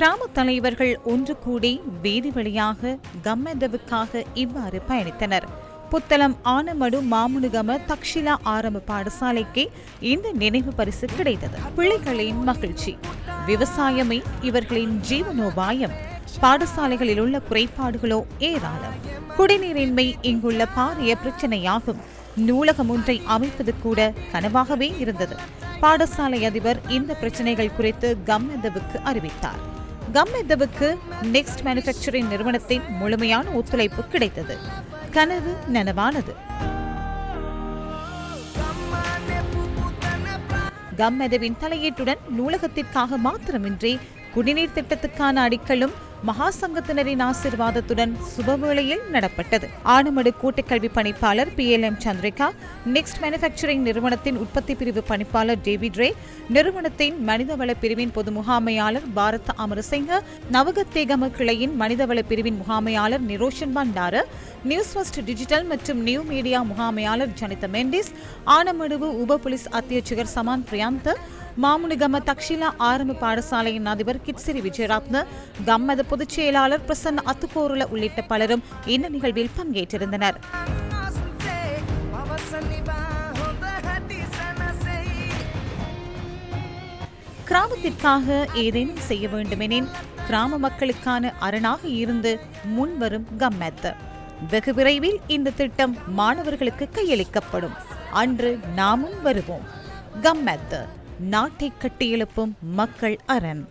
கிராம தலைவர்கள் ஒன்று கூடி வீதி வழியாக கம்மெதவுக்காக இவ்வாறு பயணித்தனர். புத்தளம் ஆனமடு மாமுனுகம தக்ஷிலா ஆரம்ப பாடசாலைக்கு இந்த நினைவு பரிசு கிடைத்தது. பிள்ளைகளின் மகிழ்ச்சி. விவசாயமே இவர்களின் ஜீவனோபாயம். பாடசாலைகளில் உள்ள குறைபாடுகளோ ஏராளம். குடிநீரின்மை இங்குள்ள பாரிய பிரச்சனையாகும். நூலகம் ஒன்றை அமைப்பது கூட கனவாகவே இருந்தது. பாடசாலை அதிபர் இந்த பிரச்சனைகள் குறித்து கம்மெதவுக்கு அறிவித்தார். கம்மெதவுக்கு நெக்ஸ்ட் மேனுஃபேக்சரிங் நிறுவனத்தின் முழுமையான ஒத்துழைப்பு கிடைத்தது. கனவு நனவானது. கம்மெதவின் தலையீட்டுடன் நூலகத்திற்காக மாத்திரமின்றி குடிநீர் திட்டத்துக்கான அடிக்கலும் மகா சங்கத்தினரின் ஆசிர்வாதத்துடன் சுபவேளையில் நடப்பட்டது. ஆனமடு கூட்டுக்கல்வி பணிப்பாளர் P L M Chandrika next manufacturing நிறுவனத்தின் உற்பத்தி பிரிவு பணிப்பாளர் டேவிட் ரே நிறுவனத்தின் மனிதவள பிரிவின் பொது முகாமையாளர் பாரத் அமரசிங்க நவகத்தேகம கிளையின் மனிதவள பிரிவின் முகாமையாளர் Niroshan Bandara news first digital மற்றும் நியூ மீடியா முகாமையாளர் ஜனித மெண்டிஸ் ஆனமடுவு உப போலீஸ் அத்தியட்சகர் சமான் பிரியாந்த மாமுனிகம தக்ஷிலா ஆரம்ப பாடசாலையின் அதிபர் கிட்சிரி விஜயரத்ன கம்மத பொதுச் செயலாளர் பிரசன்ன அத்துக்கோருல உள்ளிட்ட பலரும் இந்த நிகழ்வில் பங்கேற்றிருந்தனர். கிராமத்திற்காக ஏதேனும் செய்ய வேண்டுமெனின் கிராம மக்களுக்கான அரணாக இருந்து முன்வரும் கம்மெத். வெகு விரைவில் இந்த திட்டம் மாணவர்களுக்கு கையளிக்கப்படும். அன்று நாமும் வருவோம். கம்மெத். நாட்டை கட்டியெழுப்பும் மக்கள் அரண்.